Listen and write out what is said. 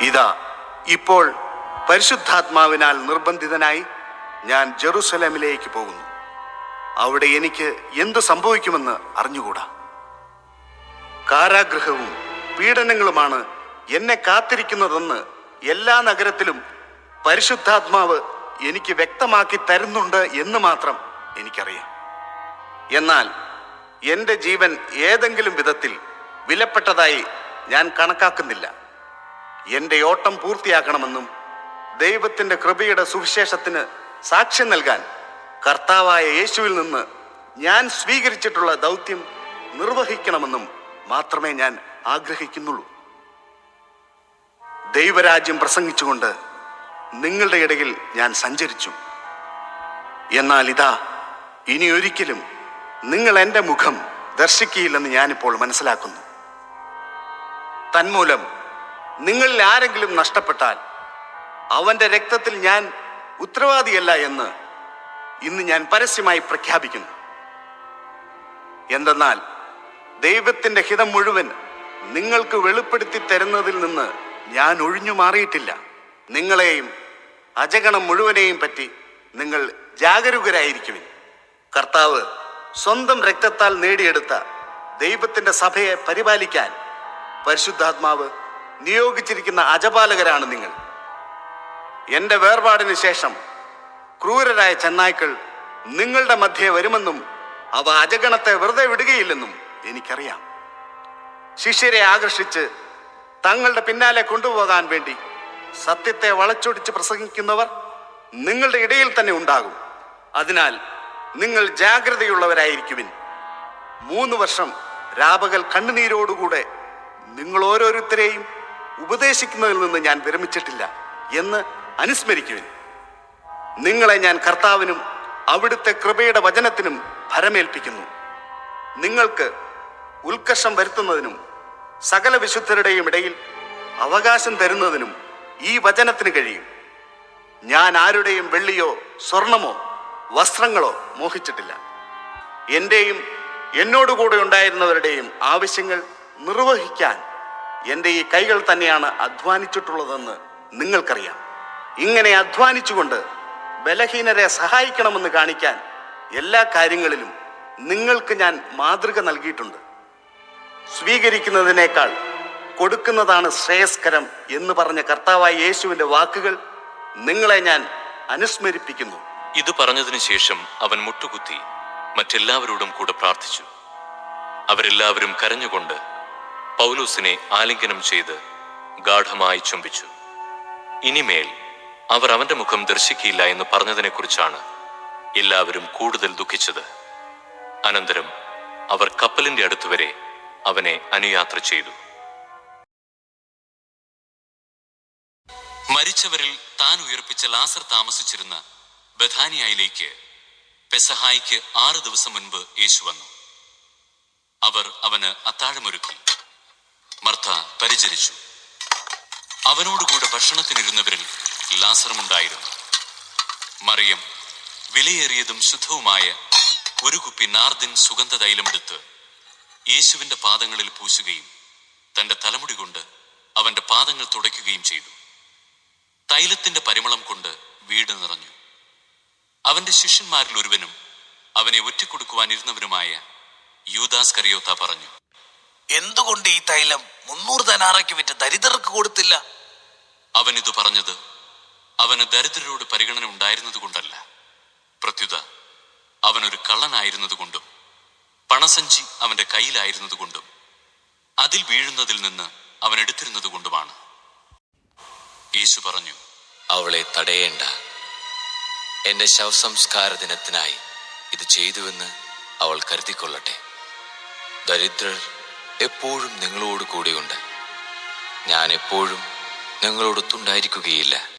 ഇതാ ഇപ്പോൾ പരിശുദ്ധാത്മാവിനാൽ നിർബന്ധിതനായി ഞാൻ ജെറുസലേമിലേക്ക് പോകുന്നു. അവിടെ എനിക്ക് എന്ത് സംഭവിക്കുമെന്ന് അറിഞ്ഞുകൂടാ. കാരാഗ്രഹവും പീഡനങ്ങളുമാണ് എന്നെ കാത്തിരിക്കുന്നതെന്ന് എല്ലാ നഗരത്തിലും പരിശുദ്ധാത്മാവ് എനിക്ക് വ്യക്തമാക്കി തരുന്നുണ്ട് എന്ന് മാത്രം എനിക്കറിയാം. എന്നാൽ എന്റെ ജീവൻ ഏതെങ്കിലും വിധത്തിൽ വിലപ്പെട്ടതായി ഞാൻ കണക്കാക്കുന്നില്ല. എന്റെ ഓട്ടം പൂർത്തിയാക്കണമെന്നും ദൈവത്തിന്റെ കൃപയുടെ സുവിശേഷത്തിന് സാക്ഷ്യം നൽകാൻ കർത്താവായ യേശുവിൽ നിന്ന് ഞാൻ സ്വീകരിച്ചിട്ടുള്ള ദൗത്യം നിർവഹിക്കണമെന്നും മാത്രമേ ഞാൻ ആഗ്രഹിക്കുന്നുള്ളൂ. ദൈവരാജ്യം പ്രസംഗിച്ചുകൊണ്ട് നിങ്ങളുടെ ഇടയിൽ ഞാൻ സഞ്ചരിച്ചു. എന്നാൽ ഇതാ ഇനി ഒരിക്കലും നിങ്ങൾ എന്റെ മുഖം ദർശിക്കുകയില്ലെന്ന് ഞാനിപ്പോൾ മനസ്സിലാക്കുന്നു. തന്മൂലം നിങ്ങളിൽ ആരെങ്കിലും നഷ്ടപ്പെട്ടാൽ അവന്റെ രക്തത്തിൽ ഞാൻ ഉത്തരവാദിയല്ല എന്ന് ഇന്ന് ഞാൻ പരസ്യമായി പ്രഖ്യാപിക്കുന്നു. എന്തെന്നാൽ ദൈവത്തിന്റെ ഹിതം മുഴുവൻ നിങ്ങൾക്ക് വെളിപ്പെടുത്തി തരുന്നതിൽ നിന്ന് ഞാൻ ഒഴിഞ്ഞു മാറിയിട്ടില്ല. നിങ്ങളെയും അജഗണം മുഴുവനെയും പറ്റി നിങ്ങൾ ജാഗരൂകരായിരിക്കുവിൻ. കർത്താവ് സ്വന്തം രക്തത്താൽ നേടിയെടുത്ത ദൈവത്തിന്റെ സഭയെ പരിപാലിക്കാൻ പരിശുദ്ധാത്മാവ് നിയോഗിച്ചിരിക്കുന്ന അജപാലകരാണ് നിങ്ങൾ. എന്റെ വേർപാടിന് ശേഷം ക്രൂരരായ ചെന്നായ്ക്കൾ നിങ്ങളുടെ മധ്യേ വരുമെന്നും അവ അജഗണത്തെ വെറുതെ വിടുകയില്ലെന്നും എനിക്കറിയാം. ശിഷ്യരെ ആകർഷിച്ച് തങ്ങളുടെ പിന്നാലെ കൊണ്ടുപോകാൻ വേണ്ടി സത്യത്തെ വളച്ചൊടിച്ച് പ്രസംഗിക്കുന്നവർ നിങ്ങളുടെ ഇടയിൽ തന്നെ ഉണ്ടാകും. അതിനാൽ നിങ്ങൾ ജാഗ്രതയുള്ളവരായിരിക്കുവിൻ. മൂന്ന് വർഷം രാപകൽ കണ്ണുനീരോടുകൂടെ നിങ്ങൾ ഓരോരുത്തരെയും ഉപദേശിക്കുന്നതിൽ നിന്ന് ഞാൻ വിരമിച്ചിട്ടില്ല എന്ന് അനുസ്മരിക്കുവിൻ. നിങ്ങളെ ഞാൻ കർത്താവിനും അവിടുത്തെ കൃപയുടെ വചനത്തിനും ഭരമേൽപ്പിക്കുന്നു. നിങ്ങൾക്ക് ഉത്കർഷം വരുത്തുന്നതിനും സകല വിശുദ്ധരുടെയും ഇടയിൽ അവകാശം തരുന്നതിനും ഈ വചനത്തിന് കഴിയും. ഞാൻ ആരുടെയും വെള്ളിയോ സ്വർണമോ വസ്ത്രങ്ങളോ മോഹിച്ചിട്ടില്ല. എന്റെയും എന്നോടുകൂടെ ഉണ്ടായിരുന്നവരുടെയും ആവശ്യങ്ങൾ നിർവഹിക്കാൻ എന്റെ ഈ കൈകൾ തന്നെയാണ് അധ്വാനിച്ചിട്ടുള്ളതെന്ന് നിങ്ങൾക്കറിയാം. ഇങ്ങനെ അധ്വാനിച്ചുകൊണ്ട് ബലഹീനരെ സഹായിക്കണമെന്ന് കാണിക്കാൻ എല്ലാ കാര്യങ്ങളിലും നിങ്ങൾക്ക് ഞാൻ മാതൃക നൽകിയിട്ടുണ്ട്. സ്വീകരിക്കുന്നതിനേക്കാൾ കൊടുക്കുന്നതാണ് ശ്രേയസ്കരം എന്ന് പറഞ്ഞ കർത്താവായ യേശുവിന്റെ വാക്കുകൾ നിങ്ങളെ ഞാൻ അനുസ്മരിപ്പിക്കുന്നു. ഇത് പറഞ്ഞതിനു ശേഷം അവൻ മുട്ടുകുത്തി മറ്റെല്ലാവരോടും കൂടെ പ്രാർത്ഥിച്ചു. അവരെല്ലാവരും കരഞ്ഞുകൊണ്ട് പൗലൂസിനെ ആലിംഗനം ചെയ്ത് ഗാഠമായി ചുംബിച്ചു. ഇനിമേൽ അവർ അവന്റെ മുഖം ദർശിക്കില്ല എന്ന് പറഞ്ഞതിനെക്കുറിച്ചാണ് എല്ലാവരും കൂടുതൽ ദുഃഖിച്ചത്. അനന്തരം അവർ കപ്പലിന്റെ അടുത്തുവരെ അവനെ അനുയാത്ര ചെയ്തു. മരിച്ചവരിൽ താൻ ഉയർപ്പിച്ച ലാസർ താമസിച്ചിരുന്ന ബഥാനിയയിലേക്ക് പെസഹായിക്ക് ആറ് ദിവസം മുൻപ് യേശു വന്നു. അവർ അവന് അത്താഴമൊരുക്കി. മർത്ത പരിചരിച്ചു. അവനോടുകൂടെ ഭക്ഷണത്തിനിരുന്നവരിൽ ലാസറുമുണ്ടായിരുന്നു. മറിയം വിലയേറിയതും ശുദ്ധവുമായ ഒരു കുപ്പി നാർദിൻ സുഗന്ധ തൈലമെടുത്ത് യേശുവിന്റെ പാദങ്ങളിൽ പൂശുകയും തന്റെ തലമുടി കൊണ്ട് അവന്റെ പാദങ്ങൾ തുടയ്ക്കുകയും ചെയ്തു. തൈലത്തിന്റെ പരിമളം കൊണ്ട് വീട് നിറഞ്ഞു. അവന്റെ ശിഷ്യന്മാരിൽ ഒരുവനും അവനെ ഒറ്റക്കൊടുക്കുവാനിരുന്നവനുമായ യൂദാസ് കറിയോത്ത പറഞ്ഞു എന്തുകൊണ്ട് ഈ തൈലം മുന്നൂറ് ധനാറയ്ക്ക് വിറ്റ് ദരിദ്രർക്ക് കൊടുത്തില്ല? അവൻ ഇത് പറഞ്ഞത് അവന് ദരിദ്രരോട് പരിഗണന ഉണ്ടായിരുന്നത് ഉണ്ടായിരുന്നതുകൊണ്ടല്ല പ്രത്യുത അവനൊരു കള്ളനായിരുന്നതുകൊണ്ടും പണസഞ്ചി അവന്റെ കയ്യിലായിരുന്നതുകൊണ്ടും അതിൽ വീഴുന്നതിൽ നിന്ന് അവൻ എടുത്തിരുന്നതുകൊണ്ടുമാണ് യേശു പറഞ്ഞു അവളെ തടയേണ്ട. എന്റെ ശവസംസ്കാര ദിനത്തിനായി ഇത് ചെയ്തുവെന്ന് അവൾ കരുതിക്കൊള്ളട്ടെ. ദരിദ്രർ എപ്പോഴും നിങ്ങളോട് കൂടെയുണ്ട്. ഞാൻ എപ്പോഴും നിങ്ങളോടൊത്തുണ്ടായിരിക്കുകയില്ല.